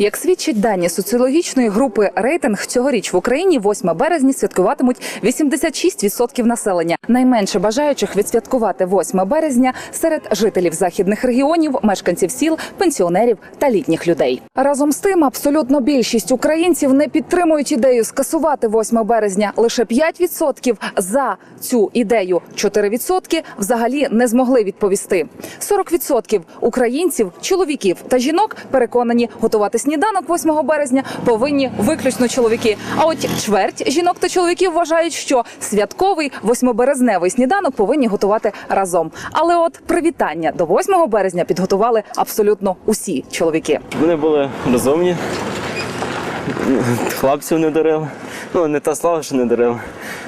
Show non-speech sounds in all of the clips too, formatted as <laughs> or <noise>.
Як свідчать дані соціологічної групи рейтинг цьогоріч в Україні 8 березня святкуватимуть 86% населення. Найменше бажаючих відсвяткувати 8 березня серед жителів західних регіонів, мешканців сіл, пенсіонерів та літніх людей. Разом з тим, абсолютно більшість українців не підтримують ідею скасувати 8 березня. Лише 5% за цю ідею, 4% взагалі не змогли відповісти. 40% українців, чоловіків та жінок переконані, готувати сніданок 8 березня повинні виключно чоловіки. А от чверть жінок та чоловіків вважають, що святковий восьмиберезневий сніданок повинні готувати разом. Але от привітання до 8 березня підготували абсолютно усі чоловіки. Вони були розумні, хлопців не дарили. Ну, не те слово, що не дарили.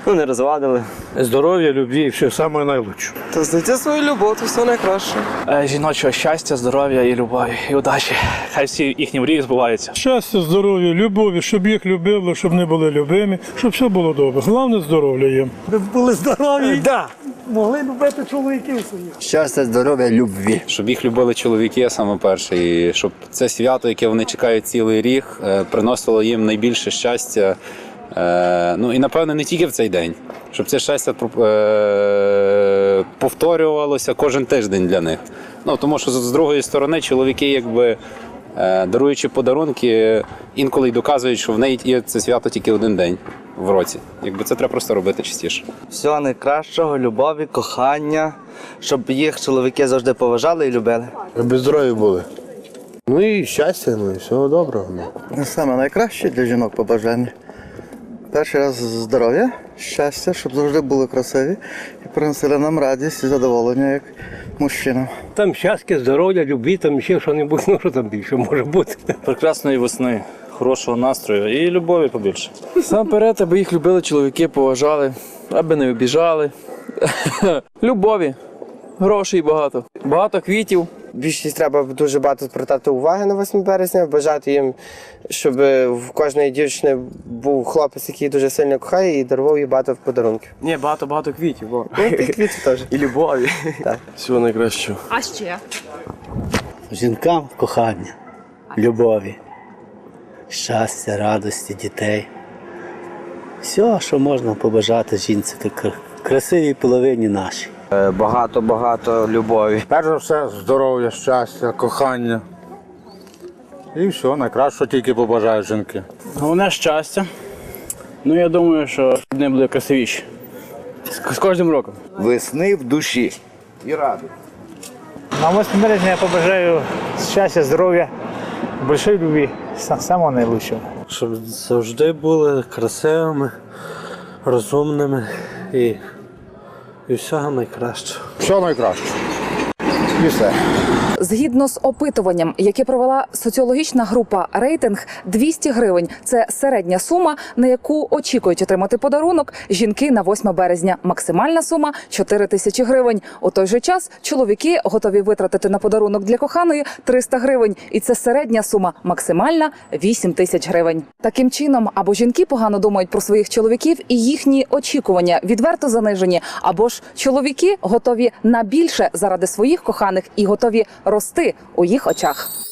Ну, не розвадили. Здоров'я, любві, все саме найлучше. Та знайти свою любов, то все найкраще. Е, жіночого щастя, здоров'я і любові, і удачі. Хай всі їхні мрії збуваються. Щастя, здоров'я, любові, щоб їх любили, щоб не були любимі, щоб все було добре. Головне здоров'я їм. були здорові, да. могли любити чоловіків своїх. Щастя, здоров'я, любві. щоб їх любили чоловіки саме перше, і щоб це свято, яке вони чекають цілий рік, е, приносило їм найбільше щастя. Е, Ну і напевне не тільки в цей день, щоб це щастя е, повторювалося кожен тиждень для них. Ну тому що з- другої сторони чоловіки, якби е, даруючи подарунки, інколи й доказують, що в неї є це свято тільки один день в році. Якби це треба просто робити частіше. Всього найкращого, любові, кохання, щоб їх чоловіки завжди поважали і любили. Щоб здорові були. Ну і щастя, ну і всього доброго. Ну. Саме найкраще для жінок побажання. Перший раз здоров'я, щастя, щоб завжди були красиві і приносили нам радість і задоволення як мужчинам. Там щастя, здоров'я, любві, там ще що-небудь, <laughs> ну що там більше може бути. Прекрасної весни, хорошого настрою і любові побільше. Сам перед, аби їх любили чоловіки, поважали, аби не обіжали. <laughs> Любові, грошей багато, багато квітів. Більшість треба дуже багато звертати уваги на 8 березня, бажати їм, щоб в кожної дівчини був хлопець, який дуже сильно кохає, і дарував їй багато подарунків. Ні, багато-багато квітів. Бо. Ну, і квіти теж. <laughs> І любові. Всього найкращого. А ще Жінкам кохання, любові, щастя, радості, дітей. Все, що можна побажати жінці, так красивій половині нашій. Багато-багато любові. Перш за все, здоров'я, щастя, кохання. І все, найкраще тільки побажаю жінки. Головне щастя. Ну я думаю, що не буде красивіше. З, з кожним роком. Весни в душі. І ради. На 8 березня я побажаю щастя, здоров'я, більшої любві, Са- самого найкращого. Щоб завжди були красивими, розумними і, і всього найкращого. Все найкраще. І все. Згідно з опитуванням, яке провела соціологічна група рейтинг 200 гривень. Це середня сума, на яку очікують отримати подарунок жінки на 8 березня. Максимальна сума 4 тисячі гривень. У той же час чоловіки готові витратити на подарунок для коханої 300 гривень. І це середня сума, максимальна 8 тисяч гривень. Таким чином, або жінки погано думають про своїх чоловіків і їхні очікування відверто занижені, або ж чоловіки готові на більше заради своїх коханих і готові рости у їх очах.